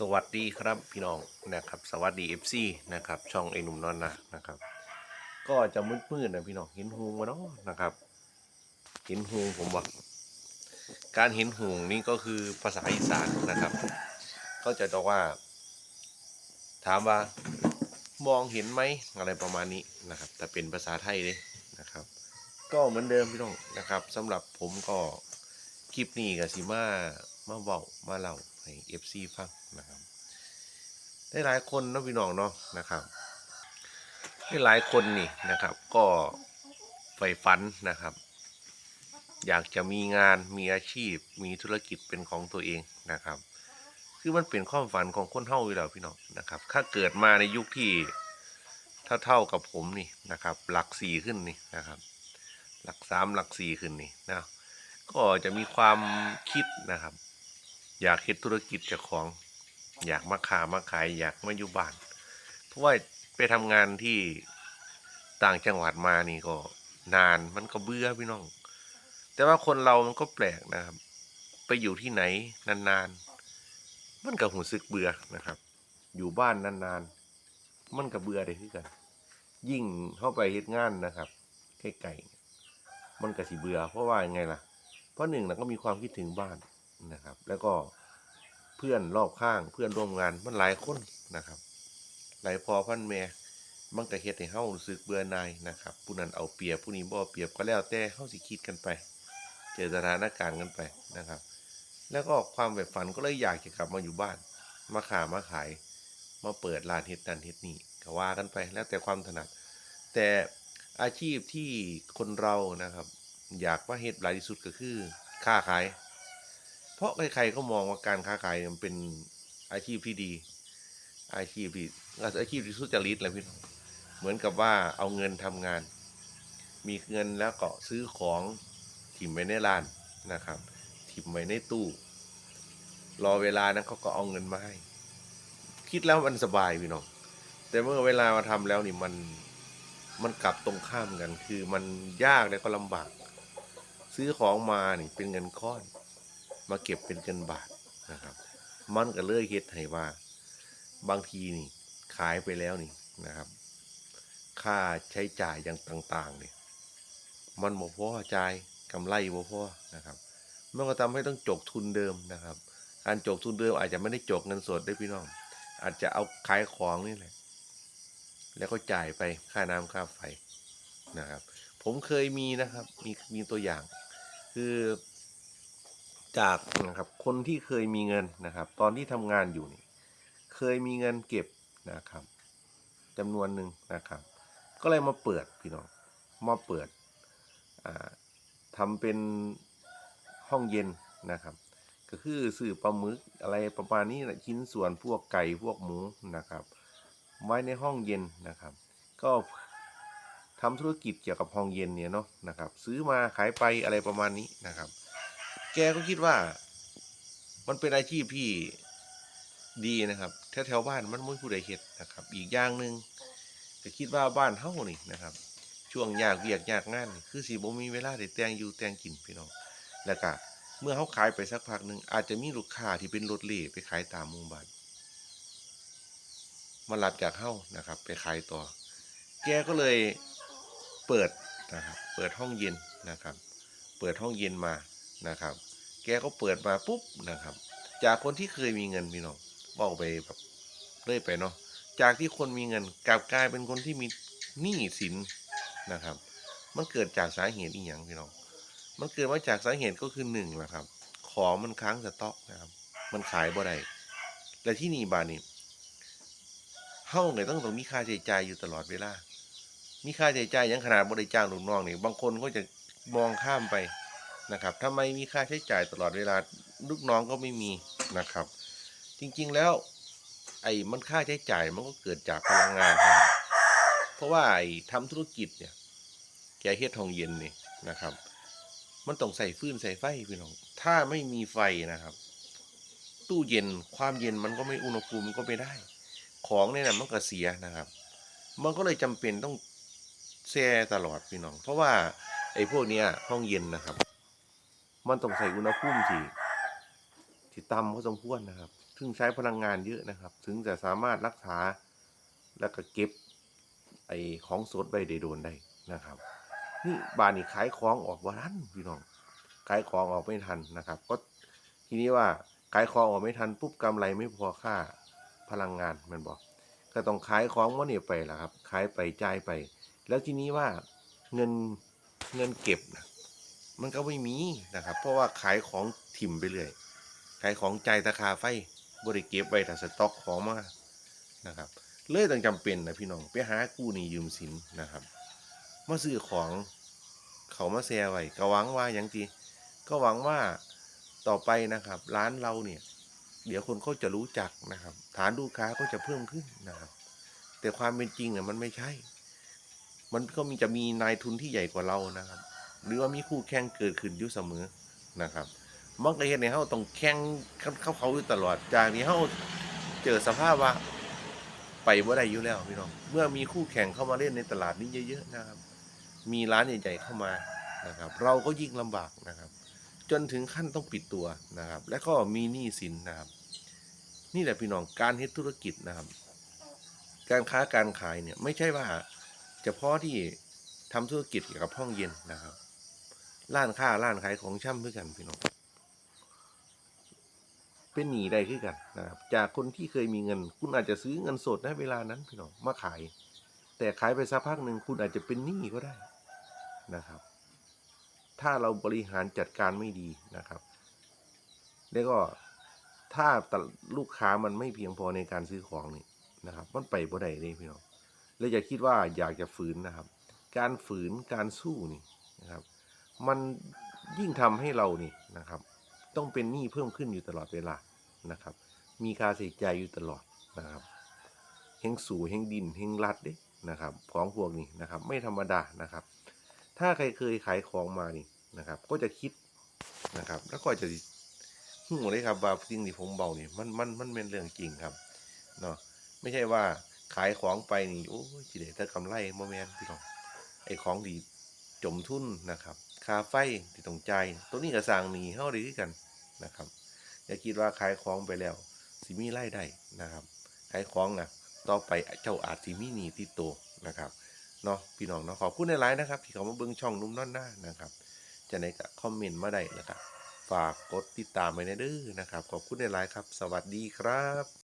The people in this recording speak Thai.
สวัสดีครับพี่น้องนะครับ สวัสดี FC นะครับ ช่องไอ้หนุ่มนอนนะนะครับ ก็จะมืดๆนะพี่น้องเห็นหูมาเนาะนะครับ เห็นหูผมว่าการเห็นหูนี่ก็คือภาษาอีสานนะครับ ก็จะบอกว่า ถามว่ามองเห็นไหมอะไรประมาณนี้นะครับ แต่เป็นภาษาไทยเลยนะครับ ก็เหมือนเดิมพี่น้องนะครับสำหรับผมก็คลิปนี้กับสิมามาเบามาเล่า ให้ FC ฟังนะครับได้หลายคนนะพี่น้องเนาะนะครับได้หลายคนนี่นะครับ ก็ใฝ่ฝันนะครับ อยากจะมีงานมีอาชีพ มีธุรกิจเป็นของตัวเองนะครับ คือมันเป็นความฝันของคนเท่าอยู่แล้วพี่น้องนะครับ ถ้าเกิดมาในยุคที่ถ้าเท่ากับผมนี่นะครับ หลักสี่ขึ้นนี่นะครับ หลักสามหลักสี่ขึ้นนี่นะก็จะมีความคิดนะครับ อยากเฮ็ดธุรกิจจ้าของ อยากมาค้ามาขาย อยากมาอยู่บ้าน เพราะว่าไปทำงานที่ต่างจังหวัดมานี่ก็นานมันก็เบื่อพี่น้อง แต่ว่าคนเรามันก็แปลกนะครับ ไปอยู่ที่ไหนนานๆ มันก็หูสึกเบื่อนะครับ อยู่บ้านนานๆ มันก็เบื่อได้คือกัน ยิ่งเข้าไปเฮ็ดงานนะครับใกล้ๆมันก็สิเบื่อเพราะว่ายังไงล่ะ เพราะหนึ่งเราก็มีความคิดถึงบ้าน นะครับ แล้วก็เพื่อนรอบข้างเพื่อนร่วมงานมันหลายคนนะครับ หลายพอพันแม่มันก็เฮ็ดให้เฮารู้สึกเบื่อหน่ายนะครับผู้นั้นเอาเปรียบผู้นี้บ่เอเปรียบก็แล้วแต่เฮาสิคิดกันไป เจอสถานการณ์กันไปนะครับ แล้วก็ความแบบฝันก็เลยอยากจะกลับมาอยู่บ้าน มาขามาขายมาเปิดร้านเฮ็ดนั่นเฮ็ดนี่ก็ว่ากันไปแล้วแต่ความถนัด แต่อาชีพที่คนเรานะครับ อยากว่าเฮ็ดหลายที่สุดก็คือค้าขาย เพราะใครๆก็มองว่าการค้าขายมันเป็นอาชีพที่ดี อาชีพที่อาชีพที่สุจริตแหละพี่เหมือนกับว่าเอาเงินทำงาน มีเงินแล้วก็ซื้อของถิ่มไว้ในร้านนะครับ ถิ่มไว้ในตู้ รอเวลานั้นเขาก็เอาเงินมาให้ คิดแล้วมันสบายพี่น้องแต่เมื่อเวลามาทำแล้วนี่มันมันกลับตรงข้ามกัน คือมันยากและก็ลำบาก ซื้อของมานี่เป็นเงินก้อน มาเก็บเป็นเงินบาทนะครับ มันก็เลยเฮ็ดให้ว่า บางทีนี่ขายไปแล้วนี่นะครับ ค่าใช้จ่ายอย่างต่างๆเนี่ยมันบ่พอจ่ายกำไรบ่พอนะครับมันก็ทำให้ต้องจกทุนเดิมนะครับการจกทุนเดิมอาจจะไม่ได้จกเงินสดได้พี่น้อง อาจจะเอาขายของนี่แหละ แล้วก็จ่ายไปค่าน้ำค่าไฟนะครับ ผมเคยมีนะครับ มีมีตัวอย่าง คือ จากนะครับคนที่เคยมีเงินนะครับ ตอนที่ทำงานอยู่นี่เคยมีเงินเก็บนะครับจำนวนหนึ่งนะครับ ก็เลยมาเปิดพี่น้องมาเปิดอ่าทำเป็นห้องเย็นนะครับ ก็คือซื้อปลาหมึกอะไรประมาณนี้นะชิ้นส่วนพวกไก่พวกหมูนะครับ ไว้ในห้องเย็นนะครับ ก็ทำธุรกิจเกี่ยวกับห้องเย็นเนี่ยเนาะนะครับ ซื้อมาขายไปอะไรประมาณนี้นะครับ แกก็คิดว่า มันเป็นอาชีพที่ดีนะครับแถวแถวๆบ้านมันไม่ผู้ใดเฮ็ดนะครับ อีกอย่างหนึ่งก็คิดว่าบ้านเฮานี่นะครับ ช่วงยากเวียกยากงานนี่คือสิบ่มีเวลาได้แต่งอยู่แต่งกินพี่น้องแล้วก็เมื่อเฮาขายไปสักพักหนึ่งอาจจะมีลูกค้าที่เป็นรถเล่ไปขายตามมู่บ้านมารับจากเฮานะครับ ไปขายต่อ แกก็เลยเปิดนะครับ เปิดห้องเย็นนะครับ เปิดห้องเย็นมา นะครับ แกก็เปิดมาปุ๊บนะครับ จากคนที่เคยมีเงินพี่น้องบอกไปแบบเรื่อยไปเนาะจากที่คนมีเงินกลับกลายเป็นคนที่มีหนี้สินนะครับ มันเกิดจากสาเหตุอีกอย่างพี่น้องมันเกิดมาจากสาเหตุก็คือหนึ่งแหละครับ ของมันค้างสต็อกนะครับ มันขายบ่ได้และที่นี่บานี่เฮ้าเนี่ยต้องต้องมีค่าใช้จ่ายอยู่ตลอดเวลามีค่าใช้จ่ายยังขนาดบริจ้างลูกน้องนี่บางคนก็จะมองข้ามไป นะครับทำไมมีค่าใช้จ่ายตลอดเวลาลูกน้องก็ไม่มีนะครับ จริงๆแล้ว ไอ้มันค่าใช้จ่ายมันก็เกิดจากพลังงานครับเพราะว่าไอ้ทำธุรกิจเนี่ยแกเฮ็ดทองเย็นนี่นะครับ มันต้องใส่ฟืนใส่ไฟพี่น้องถ้าไม่มีไฟนะครับ ตู้เย็นความเย็นมันก็ไม่อุณหภูมิมันก็ไม่ได้ ของเนี่ยนะมันก็เสียนะครับ มันก็เลยจำเป็นต้องแช่ตลอดพี่น้อง เพราะว่าไอ้พวกเนี้ยห้องเย็นนะครับ มันต้องใส่อุณหภูมิที่ที่ต่ำพอสมควรนะครับ ซึ่งใช้พลังงานเยอะนะครับ ถึงจะสามารถรักษาแล้วก็เก็บไอ้ของสดไว้ได้โดนได้นะครับ นี่บ้านนี่ขายของออกบ่ทันพี่น้อง ขายของออกไม่ทันนะครับ ก็ทีนี้ว่าขายของออกไม่ทันปุ๊บกำไรไม่พอค่าพลังงานมันบอก ก็ต้องขายของมันนี่ไปละครับ ขายไปจ่ายไป แล้วทีนี้ว่าเงินเงินเก็บนะ มันก็ไม่มีนะครับ เพราะว่าขายของถิ่มไปเรื่อยขายของใจายราคาไฟบริเก็บไว้แต่สต็อกของมานะครับ เลยต้องจำเป็นนะพี่น้องไปหากู้หนี้ยืมสินนะครับมาซื้อของเขามาแซไว้ก็หวังว่าอย่างทีก็หวังว่าต่อไปนะครับ ร้านเราเนี่ย เดี๋ยวคนเขาจะรู้จักนะครับ ฐานลูกค้าก็จะเพิ่มขึ้นนะครับ แต่ความเป็นจริงเนี่ยมันไม่ใช่ มันก็มีจะมีนายทุนที่ใหญ่กว่าเรานะครับ หรือว่ามีคู่แข่งเกิดขึ้นอยู่เสมอนะครับมันก็เห็นในเขาต้องแข่งเข้าเขาอยู่ตลอดจากนี้เขาเจอสภาพว่าไปว่าได้อยู่แล้วพี่น้องเมื่อมีคู่แข่งเข้ามาเล่นในตลาดนี้เยอะๆนะครับ มีร้านใหญ่ๆเข้ามานะครับ เราก็ยิ่งลำบากนะครับ จนถึงขั้นต้องปิดตัวนะครับ และก็มีหนี้สินนะครับ นี่แหละพี่น้องการเฮ็ดธุรกิจนะครับ การค้าการขายเนี่ยไม่ใช่ว่าเฉพาะที่ทำธุรกิจเกี่ยวกับห้องเย็นนะครับ ร้านค้าร้านขายของช่ำด้วยกันพี่น้องเป็นหนีได้ขึ้นกันนะครับจากคนที่เคยมีเงิน คุณอาจจะซื้อเงินสดในเวลานั้นพี่น้องมาขาย แต่ขายไปสักพักหนึ่งคุณอาจจะเป็นหนี้ก็ได้นะครับ ถ้าเราบริหารจัดการไม่ดีนะครับ แล้วก็ถ้าตลลูกค้ามันไม่เพียงพอในการซื้อของนี่นะครับ มันไปบ่ได้เลยพี่น้องแล้วอย่าคิดว่าอยากจะฝืนนะครับ การฝืนการสู้นี่นะครับ มันยิ่งทำให้เรานี่นะครับ ต้องเป็นหนี้เพิ่มขึ้นอยู่ตลอดเวลานะครับ มีค่าใช้จ่ายอยู่ตลอดนะครับเฮงสู่เฮงดินเฮงรัดเด้นะครับ ของพวกนี้นะครับ ไม่ธรรมดานะครับ ถ้าใครเคยขายของมานี่นะครับ ก็จะคิดนะครับ แล้วก็จะหูเลยครับว่าสิ่งที่ผมเบานี่มันมันมันเป็นเรื่องจริงครับเนาะไม่ใช่ว่าขายของไปนี่โอ้ยสิเดถ้ากำไรโมแมนต์พี่น้องไอ้ของดีจมทุนนะครับ ค่าไฟที่ต้องจ่ายตัวนี้ก็สร้างหนี้เฮาได้คือกันนะครับ อย่าคิดว่าขายของไปแล้วสิมีรายได้นะครับขายของนะต่อไปเจ้าอาจสิมีหนี้ติดตัวนะครับเนาะพี่น้องเนาะขอบคุณในไลน์นะครับ ที่เขามาเบิ่งช่องนุ่มน้อนหน้านะครับ จะในก็คอมเมนต์มาได้แล้วก็ฝากกดติดตามไปในเด้อนะครับ ขอบคุณในไลน์ครับ สวัสดีครับ